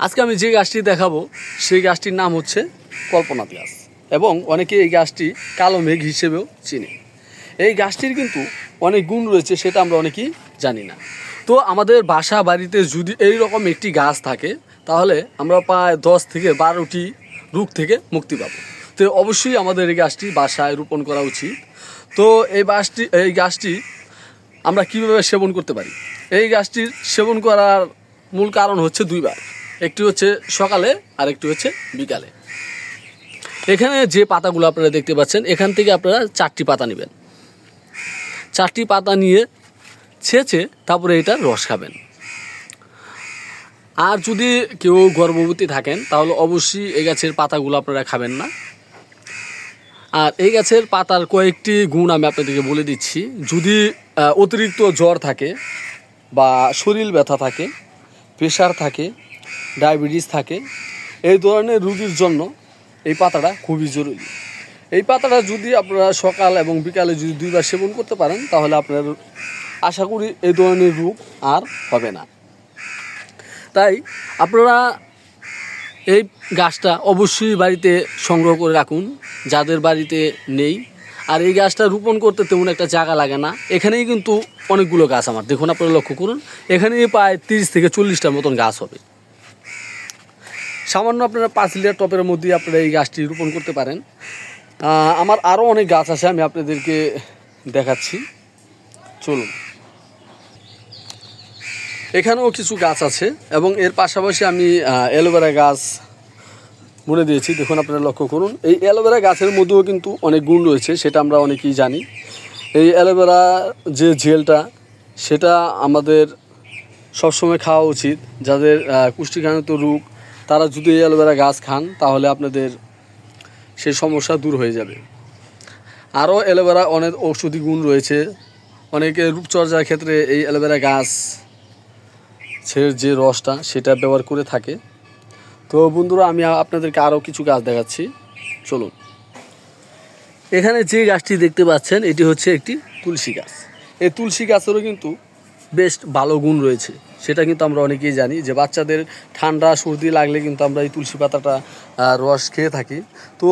আজকে আমি যে গাছটি দেখাবো, সেই গাছটির নাম হচ্ছে কল্পনা গাছ এবং অনেকে এই গাছটি কালো মেঘ হিসেবেও চিনে। এই গাছটির কিন্তু অনেক গুণ রয়েছে, সেটা আমরা অনেকেই জানি না। তো আমাদের বাসা বাড়িতে যদি এই রকম একটি গাছ থাকে, তাহলে আমরা প্রায় দশ থেকে বারোটি রোগ থেকে মুক্তি পাবো। তো অবশ্যই আমাদের এই গাছটি বাসায় রোপণ করা উচিত। তো এই গাছটি এই গাছটি আমরা কীভাবে সেবন করতে পারি? এই গাছটির সেবন করার মূল কারণ হচ্ছে দুইবার। একটি হচ্ছে সকালে, আর একটি হচ্ছে বিকালে। এখানে যে পাতাগুলো আপনারা দেখতে পাচ্ছেন, এখান থেকে আপনারা চারটি পাতা নেবেন। চারটি পাতা নিয়ে ছেঁচে তারপরে এটা রস খাবেন। আর যদি কেউ গর্ভবতী থাকেন, তাহলে অবশ্যই এই গাছের পাতাগুলো আপনারা খাবেন না। আর এই গাছের পাতার কয়েকটি গুণ আমি আপনাদেরকে বলে দিচ্ছি। যদি অতিরিক্ত জ্বর থাকে বা শরীর ব্যথা থাকে, প্রেশার থাকে ডায়াবেটিস থাকে। এই ধরনের রুগীর জন্য এই পাতাটা খুবই জরুরি। এই পাতাটা যদি আপনারা সকাল এবং বিকালে যদি দুইবার সেবন করতে পারেন, তাহলে আপনার আশা করি এই ধরনের রোগ আর হবে না। তাই আপনারা এই গাছটা অবশ্যই বাড়িতে সংগ্রহ করে রাখুন, যাদের বাড়িতে নেই। আর এই গাছটা রোপণ করতে তেমন একটা জায়গা লাগে না। এখানেই কিন্তু অনেকগুলো গাছ আমার। দেখুন, আপনারা লক্ষ্য করুন, এখানেই প্রায় তিরিশ থেকে চল্লিশটার মতন গাছ হবে। সামান্য আপনারা পাঁচ লিটার টপের মধ্যে আপনারা এই গাছটি রোপণ করতে পারেন। আমার আরও অনেক গাছ আছে আমি আপনাদেরকে দেখাচ্ছি। চলুন। এখানেও কিছু গাছ আছে এবং এর পাশাপাশি আমি অ্যালোভেরা গাছ বলে দিয়েছি। দেখুন আপনারা লক্ষ্য করুন এই অ্যালোভেরা গাছের মধ্যেও কিন্তু অনেক গুণ রয়েছে সেটা আমরা অনেকেই জানি। এই অ্যালোভেরা যে জেলটা সেটা আমাদের সবসময় খাওয়া উচিত। যাদের আহ, রোগ তারা যদি এই অ্যালোভেরা গাছ খান, তাহলে আপনাদের সেই সমস্যা দূর হয়ে যাবে। আরও অ্যালোভেরা অনেক ঔষধি গুণ রয়েছে। অনেকে রূপচর্চার ক্ষেত্রে এই অ্যালোভেরা গাছ সে যে রসটা, সেটা ব্যবহার করে থাকে। তো বন্ধুরা, আমি আপনাদেরকে আরও কিছু গাছ দেখাচ্ছি। চলুন। এখানে যে গাছটি দেখতে পাচ্ছেন, এটি হচ্ছে একটি তুলসী গাছ। এই তুলসী গাছেরও কিন্তু বেশ ভালো গুণ রয়েছে। সেটা কিন্তু আমরা অনেকেই জানি যে বাচ্চাদের ঠান্ডা, সর্দি লাগলে কিন্তু আমরা এই তুলসী পাতাটা রস খেয়ে থাকি। তো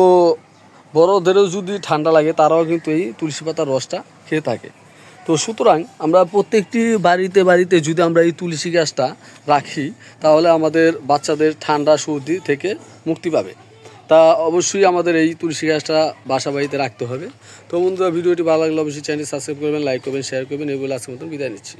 বড়দেরও যদি ঠান্ডা লাগে, তারাও কিন্তু এই তুলসী পাতার রসটা খেয়ে থাকে। তো সুতরাং আমরা প্রত্যেকটি বাড়িতে বাড়িতে যদি আমরা এই তুলসী গাছটা রাখি, তাহলে আমাদের বাচ্চাদের ঠান্ডা, সর্দি থেকে মুক্তি পাবে। তা অবশ্যই আমাদের এই তুলসী গাছটা বাসা বাড়িতে রাখতে হবে। তো বন্ধুরা, ভিডিওটি ভালো লাগলে অবশ্যই চ্যানেল সাবস্ক্রাইব করবেন, লাইক করবেন শেয়ার করবেন এগুলো আজকের মতন বিদায় নিচ্ছি।